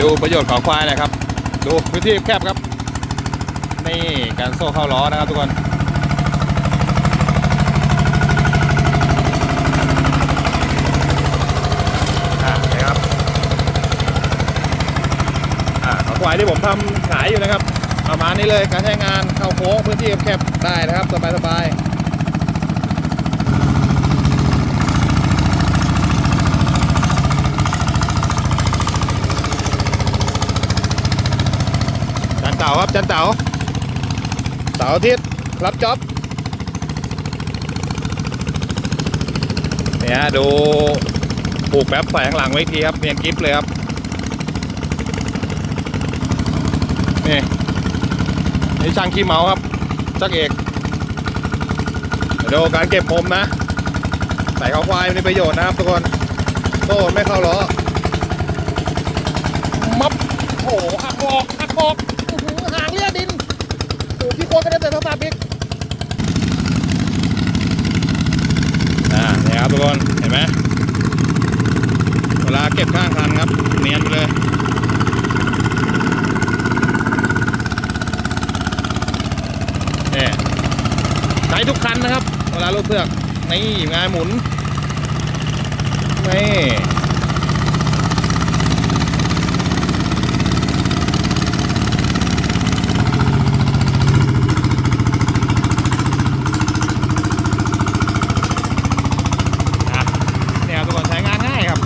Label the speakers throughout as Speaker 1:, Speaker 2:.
Speaker 1: ดูประโยชน์ของควายนะครับ ดูพื้นที่แคบครับ นี่การโซ่เข้าล้อนะครับทุกคนอ่ครับควายที่ผมทำขายอยู่นะครับ ประมาณนี้เลยการใช้งานเข้าโค้งพื้นที่แคบๆได้นะครับ สบายๆ จันเต่าครับจันเต่าเสาร์อาทิตย์รับจ็อบเนี่ยดูปลูกแบบใส่ข้างหลังไว้ทีครับเนียนกิฟเลยครับนี่นี่ช่างขี้เมาครับจักเอกดูการเก็บผมนะใส่เขาควายมีประโยชน์นะครับทุกคนโซ่ไม่เข้าล้อมับโอ้โหหักออกหักออก อื้อหือหางเลียดินโอ้พี่โคตร ก็ได้แต่โทรศัพท์อีกอ่าเนี่ยครับทุกคนเห็นไหมเวลาเก็บข้างคันครับเนียนไปเลยเนี่ยใช้ทุกคันนะครับ เวลาลูกเพือกนี่งานหมุนนี่ อะเนี่ยทุกคนใช้งานง่ายครับ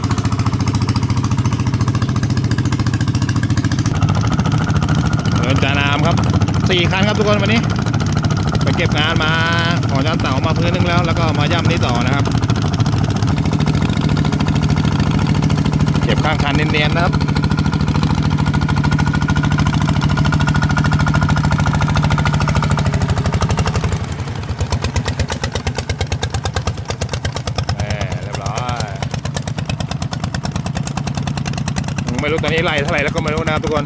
Speaker 1: เดินจานามครับ สี่คันครับทุกคนวันนี้ ไปเก็บงานมาของจานเต่ามาพื้นนึงแล้ว แล้วก็มาย่ำนี้ต่อนะครับ เก็บข้างคันเนียนๆนะครับแหม่เรียบร้อยไม่รู้ตอนนี้ไล่เท่าไหร่แล้วก็ไม่รู้นะทุกคน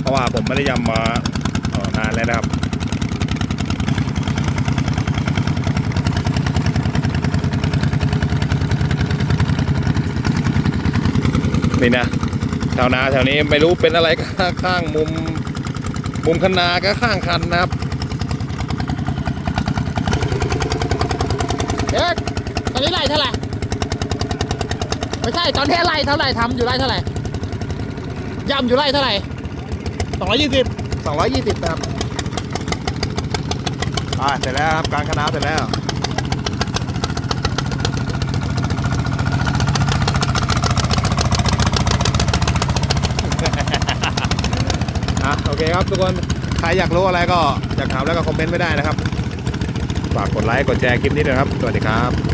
Speaker 1: เพราะว่าผมไม่ได้ยำมา นานแล้วนะครับนี่นะแถวนาแถวนี้ไม่รู้เป็นอะไรก็ข้างมุมมุมคันนาก็ข้างคันนะครับ
Speaker 2: เด็กตอนนี้ไล่เท่าไหร่ไม่ใช่ตอนนี้ไล่เท่าไหร่ทำอยู่ไล่เท่าไหร่ย่ำอยู่ไล่เท่าไหร่
Speaker 1: สองร้อยยี่สิบ สองร้อยยี่สิบนะครับอ่าเสร็จแล้วครับการคณะเสร็จแล้วอะโอเคครับทุกคนใครอยากรู้อะไรก็อยากถามแล้วก็คอมเมนต์ไม่ได้นะครับฝากกดไลค์กดแชร์คลิปนี้ด้วยครับ สวัสดีครับ